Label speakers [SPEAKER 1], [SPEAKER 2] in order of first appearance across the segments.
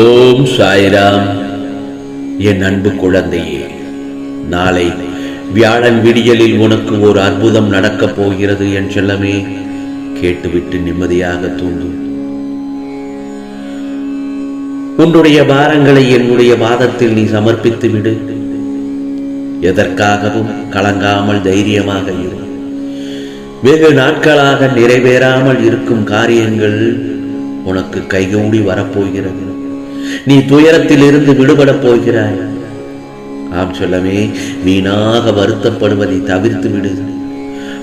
[SPEAKER 1] ஓம் சாய்ராம். என் அன்பு குழந்தையே நாளை வியாழன் விடியலில் உனக்கு ஒரு அற்புதம் நடக்கப் போகிறது என் செல்லமே. கேட்டுவிட்டு நிம்மதியாக தூண்டும் உன்னுடைய பாரங்களை என்னுடைய பாதத்தில் நீ சமர்ப்பித்து விடு. எதற்காகவும் கலங்காமல் தைரியமாக இரு. வெகு நாட்களாக நிறைவேறாமல் இருக்கும் காரியங்கள் உனக்கு கைகூடி வரப்போகிறது. நீ துயரத்தில் இருந்து விடுபடப் போகிறாய். ஆம் சொல்லவே வீணாக வருத்தப்படுவதை தவிர்த்து விடு.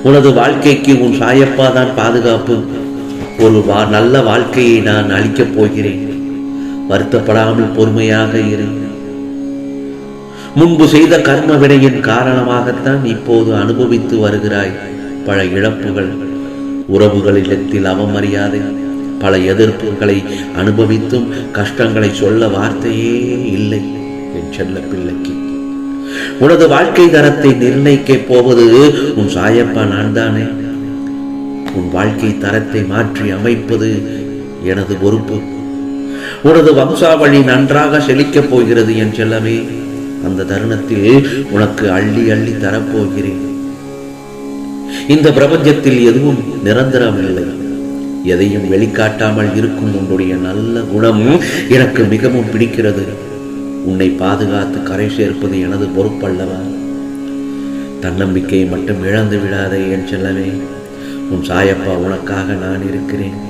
[SPEAKER 1] உனது வாழ்க்கைக்கு உன் சாயப்பா தான் பாதுகாப்பு. ஒரு வா நல்ல வாழ்க்கையை நான் அளிக்கப் போகிறேன். வருத்தப்படாமல் பொறுமையாக இரு. முன்பு செய்த கர்ம வினையின் காரணமாகத்தான் இப்போது அனுபவித்து வருகிறாய். பல இழப்புகள் உறவுகளிடத்தில் அவமரியாதை. பல எதிர்ப்புகளை அனுபவித்தும் கஷ்டங்களை சொல்ல வார்த்தையே இல்லை என் செல்ல பிள்ளைக்கு. உனது வாழ்க்கை தரத்தை நிர்ணயிக்கப் போவது உன் சாயப்பா நான் தானே உன் வாழ்க்கை தரத்தை மாற்றி அமைப்பது எனது பொறுப்பு. உனது வம்சாவளி நன்றாக செழிக்கப் போகிறது என் செல்லமே. அந்த தருணத்தில் உனக்கு அள்ளி அள்ளி தரப்போகிறேன். இந்த பிரபஞ்சத்தில் எதுவும் நிரந்தரம் இல்லை எதையும் வெளிக்காட்டாமல் இருக்கும் உன்னுடைய நல்ல குணம் எனக்கு மிகவும் பிடிக்கிறது. உன்னை பாதுகாத்து கரை சேர்ப்பது எனது பொறுப்பல்லவா? தன்னம்பிக்கையை மட்டும் இழந்து விடாதே என் செல்லவே உன் சாயப்பா உனக்காக நான் இருக்கிறேன்.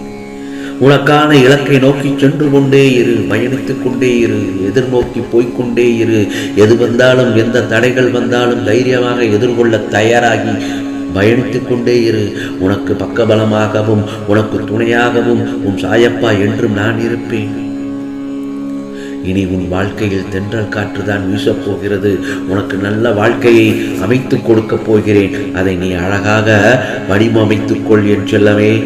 [SPEAKER 1] உனக்கான இலக்கை நோக்கி சென்று கொண்டே இரு பயணித்துக் கொண்டே இரு எதிர்நோக்கி போய்க்கொண்டே இரு. எது வந்தாலும் எந்த தடைகள் வந்தாலும் தைரியமாக எதிர்கொள்ள தயாராகி பயணித்துக் கொண்டே இரு. உனக்கு பக்கபலமாகவும் உனக்கு துணையாகவும் உன் சாயப்பா என்றும் நான் இருப்பேன். இனி உன் வாழ்க்கையில் தென்றல் காற்றுதான் வீசப் போகிறது. உனக்கு நல்ல வாழ்க்கையை அமைத்துக் கொடுக்கப் போகிறேன். அதை நீ அழகாக வடிவமைத்துக் கொள் என் செல்லவே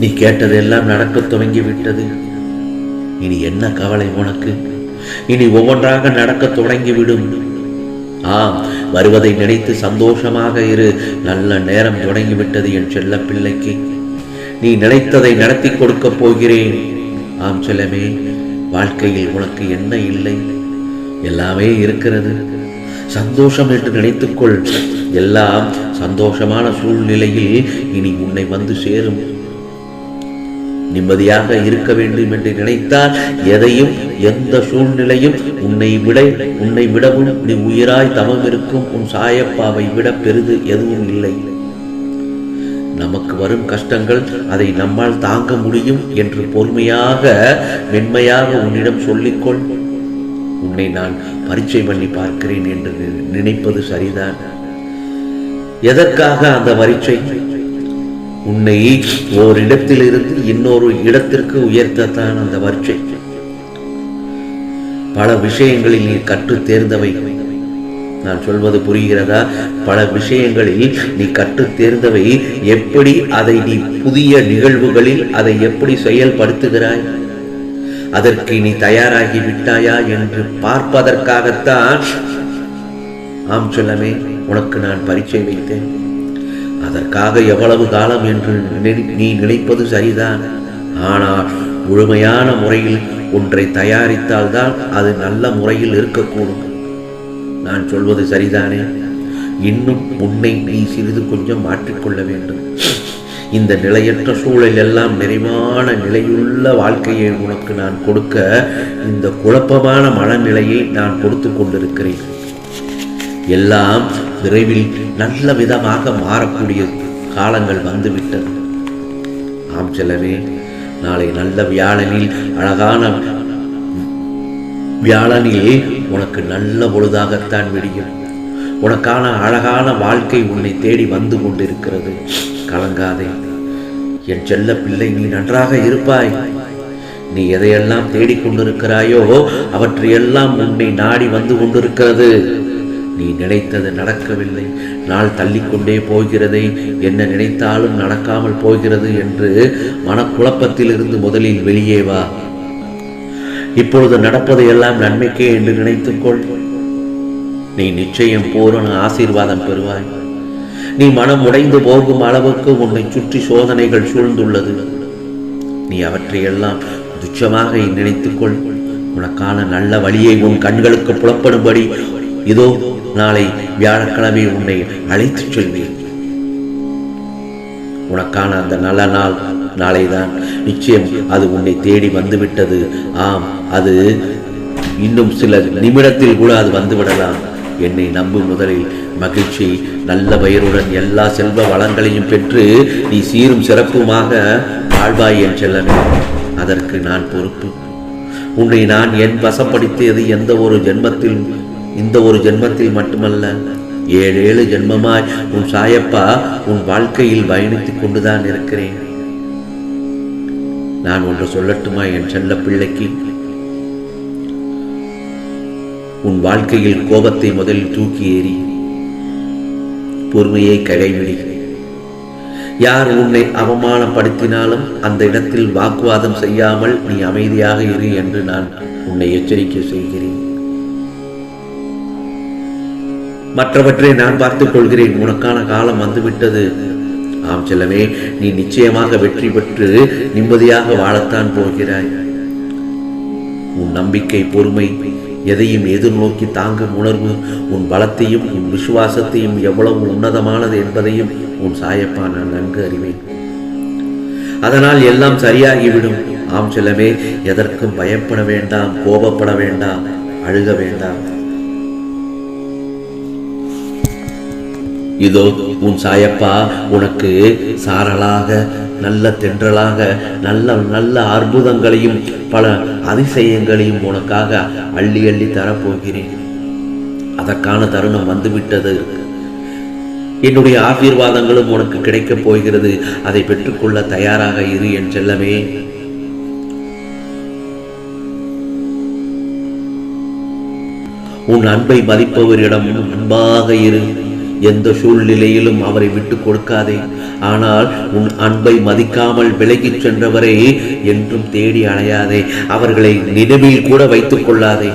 [SPEAKER 1] நீ கேட்டதெல்லாம் நடக்கத் துவங்கி விட்டது இனி என்ன கவலை உனக்கு? இனி ஒவ்வொன்றாக நடக்கத் தொடங்கிவிடும். ஆம் வருவதை நினைத்து சந்தோஷமாக இரு. நல்ல நேரம் தொடங்கிவிட்டது என் செல்ல பிள்ளைக்கு. நீ நினைத்ததை நடத்தி கொடுக்கப் போகிறேன். ஆம் செல்லமே வாழ்க்கையில் உனக்கு என்ன இல்லை? எல்லாமே இருக்கிறது. சந்தோஷம் என்று நினைத்துக்கொள். எல்லாம் சந்தோஷமான சூழ்நிலையில் இனி உன்னை வந்து சேரும். நிம்மதியாக இருக்க வேண்டும் என்று நினைத்தால் எதையும் எந்த சூழ்நிலையும் உன்னை விட உன்னை விடவும் நீ உயிராய் தவம் இருக்கும் உன் சாயப்பாவை விட பெரிது எதுவும் இல்லை. நமக்கு வரும் கஷ்டங்கள் அதை நம்மால் தாங்க முடியும் என்று பொறுமையாக மென்மையாக உன்னிடம் சொல்லிக்கொள். உன்னை நான் பரீட்சை பண்ணி பார்க்கிறேன் என்று நி- நினைப்பது சரிதான். எதற்காக அந்த பரீட்சை? உன்னை ஓரிடத்திலிருந்து இன்னொரு இடத்திற்கு உயர்த்தத்தான் அந்த பரீட்சை பல விஷயங்களில் நீ கற்று தேர்ந்தவை. நான் சொல்வது புரிகிறதா? பல விஷயங்களில் நீ கற்று தேர்ந்தவை. எப்படி அதை நீ புதிய நிகழ்வுகளில் அதை எப்படி செயல்படுத்துகிறாய்? அதற்கு நீ தயாராகி விட்டாயா என்று பார்ப்பதற்காகத்தான். ஆம் சொல்லமே உனக்கு நான் பரீட்சை வைத்தேன். அதற்காக எவ்வளவு காலம் என்று நினை- நீ நினைப்பது சரிதான். ஆனால் முழுமையான முறையில் ஒன்றை தயாரித்தால்தான் அது நல்ல முறையில் இருக்கக்கூடும். நான் சொல்வது சரிதானே? இன்னும் உன்னை நீ சிறிது கொஞ்சம் மாற்றிக்கொள்ள வேண்டும். இந்த நிலையற்ற சூழல் எல்லாம் நிறைவான நிலையுள்ள வாழ்க்கையை உனக்கு நான் கொடுக்க இந்த குழப்பமான மனநிலையை நான் கொடுத்து கொண்டிருக்கிறேன். எல்லாம் விரைவில் நல்ல விதமாக மாறக்கூடிய காலங்கள் வந்துவிட்டது. ஆம் செல்லவே நாளை நல்ல வியாழனில் அழகான வியாழனில் உனக்கு நல்ல பொழுதாகத்தான் விடியும். உனக்கான அழகான வாழ்க்கை உன்னை தேடி வந்து கொண்டிருக்கிறது. கலங்காதே. என் செல்ல பிள்ளை நீ நன்றாக இருப்பாய். நீ எதையெல்லாம் தேடிக்கொண்டிருக்கிறாயோ அவற்றையெல்லாம் உன்னை நாடி வந்து கொண்டிருக்கிறது. நீ நினைத்தது நடக்கவில்லை. நாள் தள்ளிக்கொண்டே போகிறதே என்ன நினைத்தாலும் நடக்காமல் போகிறது என்று மனக்குழப்பத்திலிருந்து முதலில் வெளியே வா. இப்பொழுது நடப்பது எல்லாம் நன்மைக்கே என்று நினைத்துக்கொள் நீ நிச்சயம் பூரண ஆசீர்வாதம் பெறுவாய். நீ மனம் உடைந்து போகும் அளவுக்கு உன்னை சுற்றி சோதனைகள் சூழ்ந்துள்ளது. நீ அவற்றையெல்லாம் துச்சமாக நினைத்துக்கொள் உனக்கான நல்ல வழியை உன் கண்களுக்கு புலப்படும்படி இதோ நாளை வியாழக்கிழமை உன்னை அழைத்துச் செல்வேன். உனக்கான அந்த நல்ல நாள் நாளைதான். நிச்சயம் அது உன்னை தேடி வந்துவிட்டது. ஆம் அது இன்னும் சில நிமிடத்தில் கூட அது வந்துவிடலாம். என்னை நம்பு முதலில். மகிழ்ச்சி நல்ல வயருடன் எல்லா செல்வ வளங்களையும் பெற்று நீ சீரும் சிறப்புமாக வாழ்வாய் என் செல்லமே. அதற்கு நான் பொறுப்பு. உன்னை நான் என் வசப்படுத்தியது எந்த ஒரு ஜென்மத்திலும் இந்த ஒரு ஜென்மத்தில் மட்டுமல்ல ஏழு ஏழு ஜென்மமாய் உன் சாயப்பா உன் வாழ்க்கையில் பயணித்துக் கொண்டுதான் இருக்கிறேன். நான் ஒன்று சொல்லட்டுமா என் செல்ல பிள்ளைக்கு? உன் வாழ்க்கையில் கோபத்தை முதலில் தூக்கி ஏறி பொறுமையை கடைபிடி. யார் உன்னை அவமானப்படுத்தினாலும் அந்த இடத்தில் வாக்குவாதம் செய்யாமல் நீ அமைதியாக இரு என்று நான் உன்னை எச்சரிக்கை செய்கிறேன். மற்றவற்றை நான் பார்த்துக் கொள்கிறேன். உனக்கான காலம் வந்துவிட்டது. ஆம் செல்லமே நீ நிச்சயமாக வெற்றி பெற்று நிம்மதியாக வாழத்தான் போகிறாய். உன் நம்பிக்கை பொறுமை எதையும் எதிர்நோக்கி தாங்கும் உணர்வு உன் பலத்தையும் உன் விசுவாசத்தையும் எவ்வளவு உன்னதமானது என்பதையும் உன் சாயப்பா நான் நன்கு அறிவேன். அதனால் எல்லாம் சரியாகிவிடும். ஆம் செல்லமே எதற்கும் பயப்பட வேண்டாம் கோபப்பட வேண்டாம் அழுக வேண்டாம். இதோ உன் சாயப்பா உனக்கு சாரலாக நல்ல தென்றலாக நல்ல நல்ல அற்புதங்களையும் பல அதிசயங்களையும் உனக்காக அள்ளி அள்ளி தரப்போகிறேன். அதற்கான தருணம் வந்துவிட்டது. என்னுடைய ஆசீர்வாதங்களும் உனக்கு கிடைக்கப் போகிறது. அதை பெற்றுக்கொள்ள தயாராக இரு என் செல்லமே. உன் அன்பை மதிப்பவரிடம் அன்பாக இரு. எந்த சூழ்நிலையிலும் அவரை விட்டு கொடுக்காதே. ஆனால் உன் அன்பை மதிக்காமல் விலகிச் சென்றவரை என்றும் தேடி அலையாதே. அவர்களை நினைவில் கூட வைத்துக் கொள்ளாதே.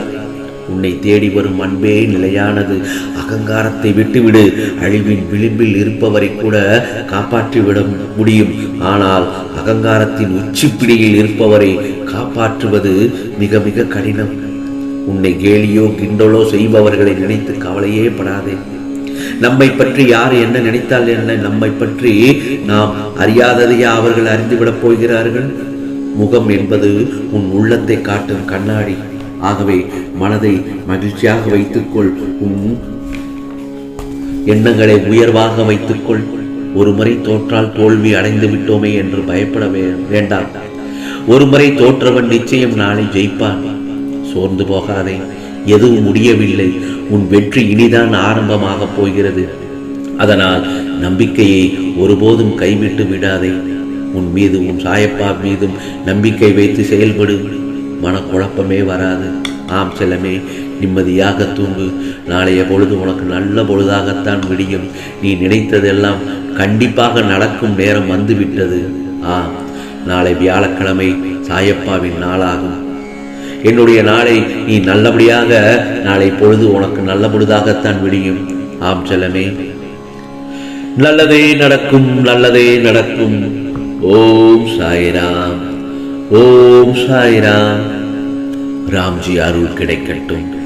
[SPEAKER 1] உன்னை தேடி வரும் அன்பே நிலையானது. அகங்காரத்தை விட்டுவிடு. அழிவின் விளிம்பில் இருப்பவரை கூட காப்பாற்றிவிட முடியும். ஆனால் அகங்காரத்தின் உச்சிப்பிடியில் இருப்பவரை காப்பாற்றுவது மிக மிக கடினம். உன்னை கேலியோ கிண்டலோ செய்பவர்களை நினைத்து கவலையே படாதே. நம்மை பற்றி யார் என்ன நினைத்தால் என்ன? நம்மை பற்றி நாம் அறியாததையா அவர்கள் அறிந்துவிடப் போகிறார்கள். முகம் என்பது உன் உள்ளத்தை காட்டும் கண்ணாடி. ஆகவே மனதை மகிழ்ச்சியாக வைத்துக்கொள். உன் எண்ணங்களை உயர்வாக வைத்துக்கொள். ஒரு முறை தோற்றால் தோல்வி அடைந்து விட்டோமே என்று பயப்பட வேண்டாம். ஒரு முறை தோற்றவன் நிச்சயம் நாளை ஜெயிப்பான். சோர்ந்து போகாதே. எதுவும் முடியவில்லை. உன் வெற்றி இனிதான் ஆரம்பமாக போகிறது. அதனால் நம்பிக்கையை ஒருபோதும் கைவிட்டு விடாதே. உன் மீது உன் சாயப்பா மீதும் நம்பிக்கை வைத்து செயல்படு. மனக்குழப்பமே வராது. ஆம் செல்லமே நிம்மதியாக தூங்கு. நாளைய பொழுது உனக்கு நல்ல பொழுதாகத்தான் விடியும். நீ நினைத்ததெல்லாம் கண்டிப்பாக நடக்கும் நேரம் வந்துவிட்டது. ஆம் நாளை வியாழக்கிழமை சாயப்பாவின் நாளாகும். என்னுடைய நாளை நீ நல்லபடியாக நாளை பொழுது உனக்கு நல்ல பொழுதாகத்தான் விடியும். ஆம் செல்லமே. நல்லதே நடக்கும் நல்லதே நடக்கும். ஓம் சாய்ராம் ஓம் சாய்ராம். ராம்ஜி அருள் கிடைக்கட்டும்.